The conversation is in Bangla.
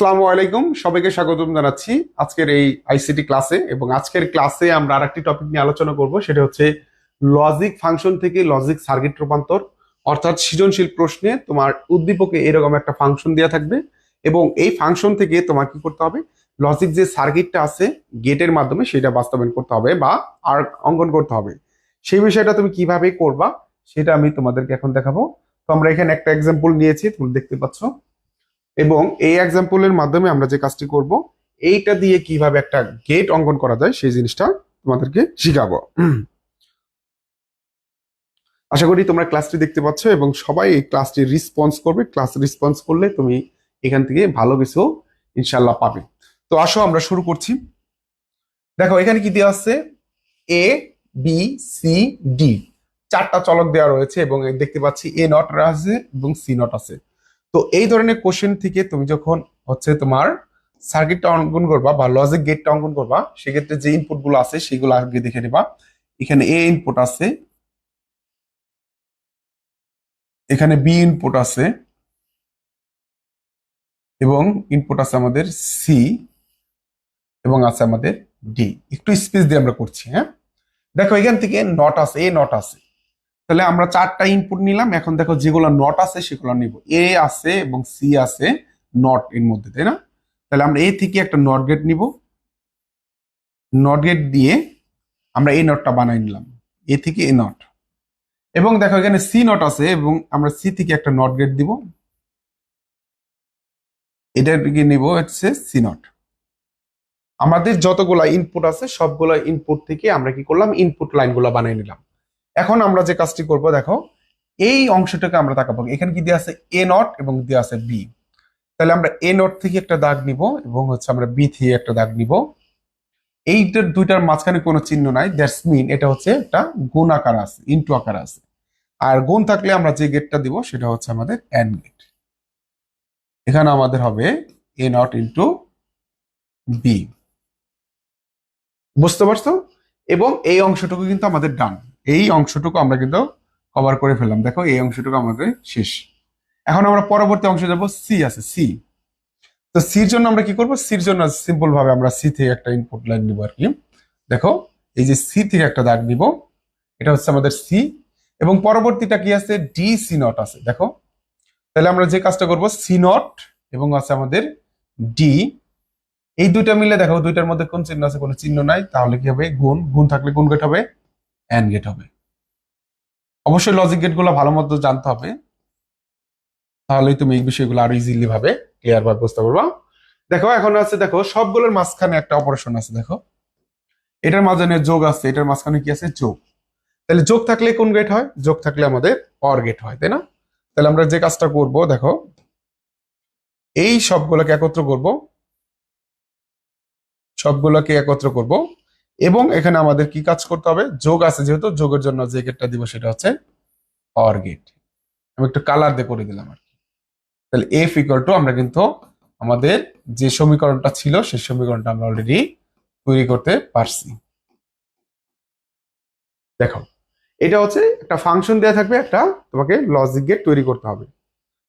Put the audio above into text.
আসসালামু আলাইকুম, সবাইকে স্বাগতম জানাচ্ছি আজকের এই আইসিটি ক্লাসে এবং আজকের ক্লাসে আমরা আরেকটি টপিক নিয়ে আলোচনা করব, সেটা হচ্ছে লজিক ফাংশন থেকে লজিক সার্কিট রূপান্তর, অর্থাৎ সৃজনশীল প্রশ্নে তোমার উদ্দীপকে এরকম একটা ফাংশন দেওয়া থাকবে এবং এই ফাংশন থেকে তোমার কি করতে হবে? লজিক যে সার্কিটটা আছে গেটের মাধ্যমে সেটা বাস্তবায়ন করতে হবে বা আর অঙ্কন করতে হবে। সেই বিষয়টা তুমি কীভাবে করবা সেটা আমি তোমাদেরকে এখন দেখাবো। তো আমরা এখানে একটা এক্সাম্পল নিয়েছি তুমি দেখতে পাচ্ছ। এবং এই এক্সাম্পলের মাধ্যমে আমরা যে কাজটি করব, এইটা দিয়ে কীভাবে একটা গেট অঙ্কন করা যায় সেই জিনিসটা তোমাদেরকে শিখাবো। আশা করি তোমরা ক্লাসটি দেখতে পাচ্ছ এবং সবাই এই ক্লাসটি রেসপন্স করবে। ক্লাস রেসপন্স করলে তুমি এখান থেকে ভালো কিছু ইনশাল্লাহ পাবে। তো আসো আমরা শুরু করছি। দেখো, এখানে কি দেওয়া আছে? এ বি সি ডি চারটা চলক দেওয়া রয়েছে এবং দেখতে পাচ্ছি এ নট আছে এবং সি নট আছে। তো এই ধরনের কোশ্চেন থেকে তুমি যখন হচ্ছে তোমার সার্কিটটা অঙ্কন করবা বা লজিক গেটটা অঙ্কন করবা, সেক্ষেত্রে যে ইনপুটগুলো আছে সেগুলো আগে দেখে নেবা। এখানে এ ইনপুট আছে, এখানে বি ইনপুট আছে, এবং ইনপুট আছে আমাদের সি এবং আছে আমাদের ডি একটু স্পেস দিয়ে আমরা করছি হ্যাঁ? দেখো এখান থেকে নট আছে এ নট আছে। তাহলে আমরা চারটা ইনপুট নিলাম। এখন দেখো যেগুলো নট আছে, সেগুলো নিব। এ আছে এবং সি আছে নট এর মধ্যে, তাই না? তাহলে আমরা এ থেকে একটা নট গেট নিব। নট গেট দিয়ে আমরা এই নটটা বানাই নিলাম। এ থেকে এ নট এবং দেখো এখানে সি নট আছে এবং আমরা সি থেকে একটা নট গেট দিব। এটার দিকে নিব হচ্ছে সি নট আমাদের যতগুলা ইনপুট আছে, সবগুলা ইনপুট থেকে আমরা কি করলাম? ইনপুট লাইনগুলো বানিয়ে নিলাম। এখন আমরা যে কাজটি করব, দেখো, এই অংশটাকে আমরা তাকাবো। এখানে কি দেওয়া আছে? এ নট এবং দেওয়া আছে বি তাহলে আমরা এ নট থেকে একটা দাগ নিব এবং হচ্ছে আমরা বি থেকে একটা দাগ নিব। এইটার দুইটার মাঝখানে কোনো চিহ্ন নাই। দ্যাটস মিন এটা হচ্ছে একটা গুণ আকার আছে ইন্টু আকার আছে। আর গুণ থাকলে আমরা যে গেটটা দিব, সেটা হচ্ছে আমাদের এন্ড গেট এখানে আমাদের হবে এ নট ইন্টু বি বুঝতে পারছ? এবং এই অংশটুকু কিন্তু আমাদের ডান এই অংশটুকু আমরা কিন্তু কভার করে ফেললাম। দেখো, এই অংশটুকু আমাদের শেষ। এখন আমরা পরবর্তী অংশে যাব। সি আছে সি তো সির জন্য আমরা কি করব? সির জন্য সিম্পল ভাবে আমরা সি থেকে একটা ইনপুট লাইন নিব আর কি। দেখো, এই যে সি থেকে একটা দাগ নিব, এটা হচ্ছে আমাদের সি এবং পরবর্তীটা কি আছে? ডি সি নট আছে। দেখো, তাহলে আমরা যে কাজটা করব সি নট এবং আছে আমাদের ডি এই দুইটা মিলে দেখো, দুইটার মধ্যে কোন চিহ্ন আছে, কোনো চিহ্ন নাই, তাহলে কি হবে? গুণ গুণ থাকলে কোন গেট হবে। অ্যান্ড গেট হবে। অবশ্যই লজিক গেটগুলো ভালো মতো জানতে হবে। তাহলেই তুমি এই বিষয়গুলো আরও ইজিলি ভাবে ক্লিয়ার ভাবে বুঝতে পারবা। দেখো, এখন আছে, দেখো, সবগুলোর মাঝখানে একটা অপারেশন আছে, দেখো। এটার মাঝখানে যোগ আছে, এটার মাঝখানে কি আছে? যোগ। তাহলে যোগ থাকলে কোন গেট হয়? যোগ থাকলে আমাদের অর গেট হয়, তাই না? তাহলে আমরা যে কাজটা করব, দেখো, এই সবগুলোকে একত্র করব। সবগুলোকে একত্র করব। এবং এখানে আমাদের কি কাজ করতে হবে? যোগ আছে যেহেতু, যোগের জন্য যে গেটটা দিব সেটা হচ্ছে অর গেট আমি একটু কালার দিয়ে করে দিলাম আর কি। তাহলে এফ ইকুয়াল টু আমরা কিন্তু আমাদের যে সমীকরণটা ছিল, সেই সমীকরণটা আমরা অলরেডি তৈরি করতে পারছি। দেখো, এটা হচ্ছে একটা ফাংশন দেওয়া থাকবে, একটা তোমাকে লজিক গেট তৈরি করতে হবে।